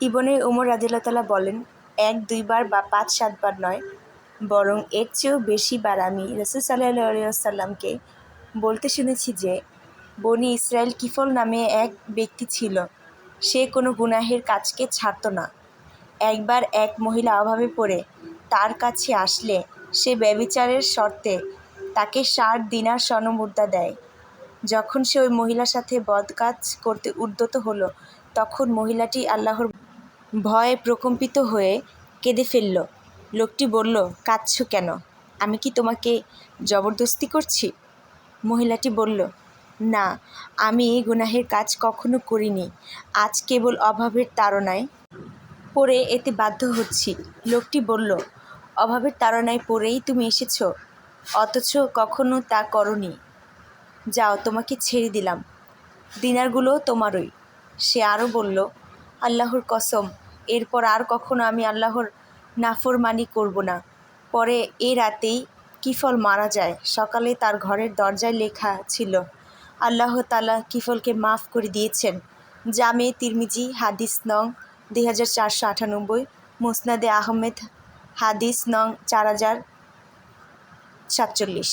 ইবনে উমর রাদিল্লা বলেন, এক দুইবার বা পাঁচ সাতবার নয়, বরং এর চেয়েও বেশি বার আমি রসুল সাল্লাহ সাল্লামকে বলতে শুনেছি যে, বনি ইসরায়েল কিফল নামে এক ব্যক্তি ছিল। সে কোনো গুনাহের কাজকে ছাড়ত না। একবার এক মহিলা অভাবে পড়ে তার কাছে আসলে সে ব্যবিচারের শর্তে তাকে ষাট দিনার স্বর্ণমুদ্রা দেয়। যখন সে ওই মহিলার সাথে বদকাজ করতে উদ্যত হলো, তখন মহিলাটি আল্লাহর ভয়ে প্রকম্পিত হয়ে কেঁদে ফেলল। লোকটি বলল, কাঁদছ কেন? আমি কি তোমাকে জবরদস্তি করছি? মহিলাটি বলল, না, আমি গুনাহের কাজ কখনো করিনি। আজ কেবল অভাবের তাড়নায় পড়ে এতে বাধ্য হচ্ছি। লোকটি বলল, অভাবের তাড়নায় পড়েই তুমি এসেছ, অথচ কখনো তা করনি। যাও, তোমাকে ছেড়ে দিলাম। দিনারগুলো তোমারই। সে আরও বলল, আল্লাহর কসম এরপর আর কখনো আমি আল্লাহর নাফরমানি করব না। পরে এ রাতেই কিফল মারা যায়। সকালে তার ঘরের দরজায় লেখা ছিল, আল্লাহ তালা কিফলকে মাফ করে দিয়েছেন। জামে তিরমিজি, হাদিস নং দুই হাজার চারশো আটানব্বই, মুসনাদে আহমেদ, হাদিস নং চার হাজার সাতচল্লিশ।